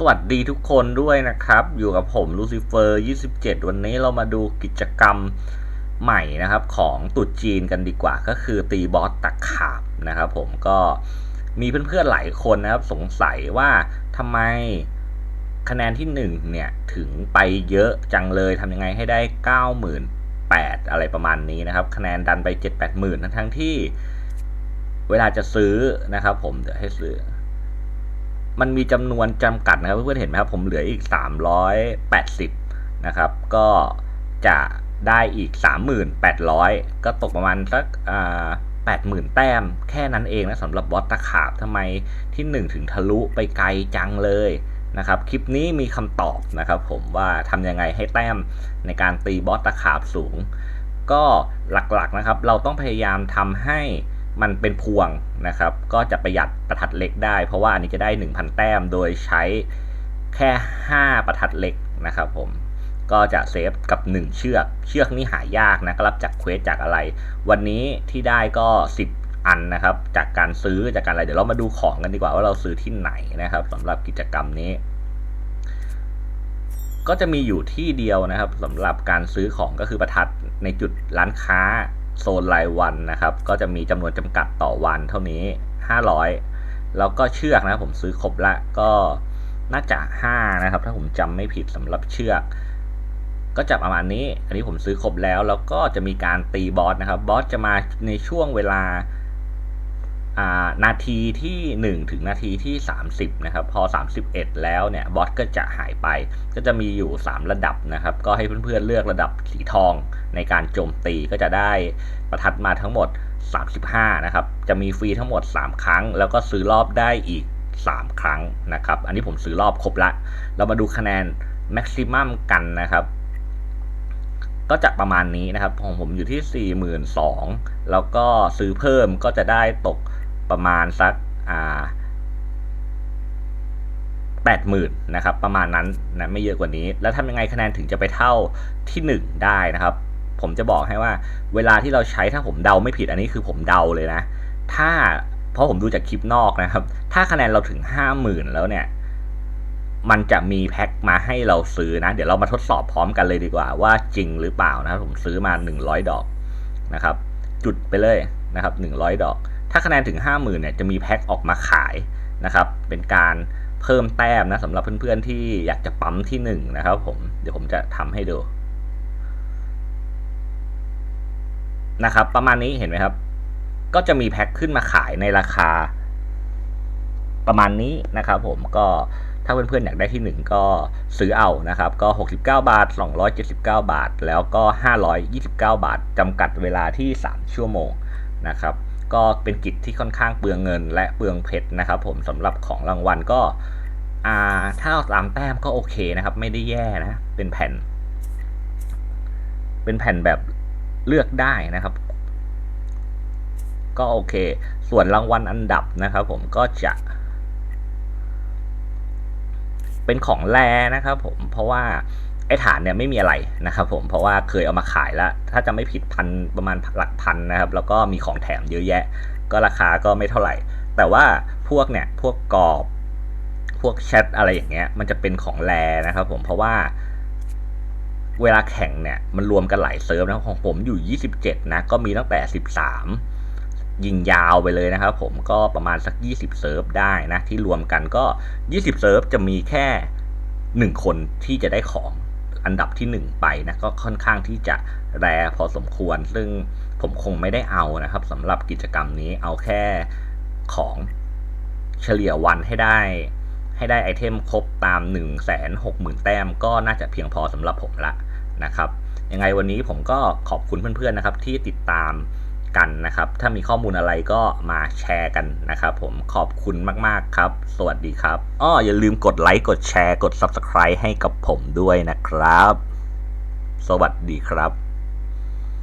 สวัสดีทุกคนด้วยนะครับ อยู่กับผมลูซิเฟอร์ 27 วันนี้เรามาดูกิจกรรมใหม่นะครับ ของตุดจีนกันดีกว่า ก็คือตีบอสตะขาบนะครับผมก็มีเพื่อนๆหลายคนนะครับ สงสัยว่าทำไมคะแนนที่ 1 เนี่ย ถึงไปเยอะจังเลยทำยังไงให้ได้ 98,000 อะไรประมาณนี้นะครับ คะแนนดันไป 7 8 0,000ทั้งทั้งๆที่เวลาจะซื้อนะครับผมเดี๋ยวให้ซื้อ มันมีจำนวนจำกัดนะครับเพื่อนๆเห็นไหมครับผมเหลืออีก 380 นะครับ ก็จะได้อีก 3,800 ก็ตกประมาณสักอ่า80,000 แต้ม แค่นั้นเองนะสำหรับบอสตะขาบทำไมที่ 1 ถึงทะลุไปไกลจังเลยนะครับคลิปนี้มีคำตอบนะครับผมว่าทำยังไงให้แต้มในการตีบอสตะขาบสูง ก็หลักๆนะครับ เราต้องพยายามทำให้ มันเป็นพวงนะครับ ก็จะประหยัดประทัดเล็กได้ เพราะว่าอันนี้จะได้ 1,000 แต้ม โดยใช้แค่ 5 ประทัดเล็กนะครับผมก็จะเซฟกับ 1 เชือก เชือกนี่หายากนะก็รับจากเควสจากอะไร วันนี้ที่ได้ก็ 10 อันนะครับ จากการซื้อจากการอะไร เดี๋ยวเรามาดูของกันดีกว่าว่าเราซื้อที่ไหนนะครับสำหรับกิจกรรมนี้ ก็จะมีอยู่ที่เดียวนะครับสำหรับการซื้อของก็คือประทัดในจุดร้านค้า โซนรายวันนะครับ ก็จะมีจำนวนจำกัดต่อวันเท่านี้ 500 แล้วก็เชือกนะผมซื้อครบละก็น่าจะ5นะครับ ถ้าผมจำไม่ผิดสำหรับเชือก ก็จะประมาณนี้ อันนี้ผมซื้อครบแล้ว แล้วก็จะมีการตีบอสนะครับ บอสจะมาในช่วงเวลา นาทีที่ 1 ถึงนาทีที่ 30 นะครับ พอ 31 แล้วเนี่ยบอสก็จะหายไป ก็จะมีอยู่ 3 ระดับนะครับ ก็ให้เพื่อนๆเลือกระดับสีทองในการโจมตีก็จะได้ประทัดมาทั้งหมด 35 นะครับ จะมีฟรีทั้งหมด 3 ครั้ง แล้วก็ซื้อรอบได้อีก 3 ครั้งนะครับ อันนี้ผมซื้อรอบครบละ เรามาดูคะแนนแม็กซิมัมกันนะครับก็จะประมาณนี้นะครับของผมอยู่ที่ 42,000 แล้วก็ซื้อเพิ่มก็จะได้ตก ประมาณสักอ่าแปดหมื่นนะครับประมาณนั้นนะไม่เยอะกว่านี้ แล้วทำยังไงคะแนนถึงจะไปเท่าที่หนึ่งได้นะครับ ผมจะบอกให้ว่าเวลาที่เราใช้ถ้าผมเดาไม่ผิดอันนี้คือผมเดาเลยนะ ถ้าเพราะผมดูจากคลิปนอกนะครับ ถ้าคะแนนเราถึงห้าหมื่นแล้วเนี่ย มันจะมีแพ็คมาให้เราซื้อนะ เดี๋ยวเรามาทดสอบพร้อมกันเลยดีกว่า ว่าจริงหรือเปล่านะครับผมซื้อมา 100 ดอกนะครับ จุดไปเลยนะครับ 100 ดอก ถ้าคะแนนถึง 50,000เนี่ยจะมีแพ็คออกมาขายนะครับ เป็นการเพิ่มแต้มนะสำหรับเพื่อนๆที่อยากจะปั๊มที่1นะครับผมเดี๋ยวผมจะทำให้ดูนะครับ ประมาณนี้เห็นไหมครับ ก็จะมีแพ็คขึ้นมาขายในราคา ประมาณนี้นะครับผมก็ถ้าเพื่อนๆอยากได้ที่ 1 ก็ซื้อเอานะครับ ก็ 69 บาท 279 บาท แล้วก็ 529 บาทจำกัดเวลาที่ 3 ชั่วโมงนะครับ ก็เป็นกิจที่ค่อนข้างเปลืองเงิน และเปลืองเพชรนะครับผมสำหรับของรางวัลก็อ่าถ้าตามแต้มก็โอเคนะครับ ไม่ได้แย่นะ เป็นแผ่น เป็นแผ่นแบบเลือกได้นะครับ ก็โอเค ส่วนรางวัลอันดับนะครับ ผมก็จะ เป็นของแรนะครับ ผมเพราะว่า ไอ้ฐานเนี่ยไม่มีอะไรนะครับผมเพราะว่าเคยเอามาขายแล้ว ถ้าจะไม่ผิดพันประมาณหลักพันนะครับ แล้วก็มีของแถมเยอะแยะ ก็ราคาก็ไม่เท่าไหร่ แต่ว่าพวกเนี่ยพวกกรอบพวกแชทอะไรอย่างเงี้ยมันจะเป็นของแรนะครับผมเพราะว่าเวลาแข่งเนี่ยมันรวมกันหลายเซิร์ฟนะของผมอยู่ 27 นะ ก็มีตั้งแต่ 13 ยิงยาวไปเลยนะครับผมก็ประมาณสัก 20 เซิร์ฟได้นะ ที่รวมกันก็ 20 เซิร์ฟจะมีแค่ 1 คนที่จะได้ของ อันดับที่ 1 ไปนะก็ค่อนข้างที่จะแรพอสมควร ซึ่งผมคงไม่ได้เอานะครับสำหรับกิจกรรมนี้เอาแค่ของเฉลี่ยวันให้ได้ ให้ได้ไอเทมครบตาม 1 6 0 0 0 0 แต้มก็น่าจะเพียงพอสำหรับผมละนะครับยังไงวันนี้ผมก็ขอบคุณเพื่อนๆนะครับที่ติดตาม กันนะครับ ถ้ามีข้อมูลอะไรก็มาแชร์กันนะครับ ผมขอบคุณมากๆครับ สวัสดีครับอ้ออย่าลืมกดไลค์กดแชร์กด Subscribe ให้กับผมด้วยนะครับ สวัสดีครับ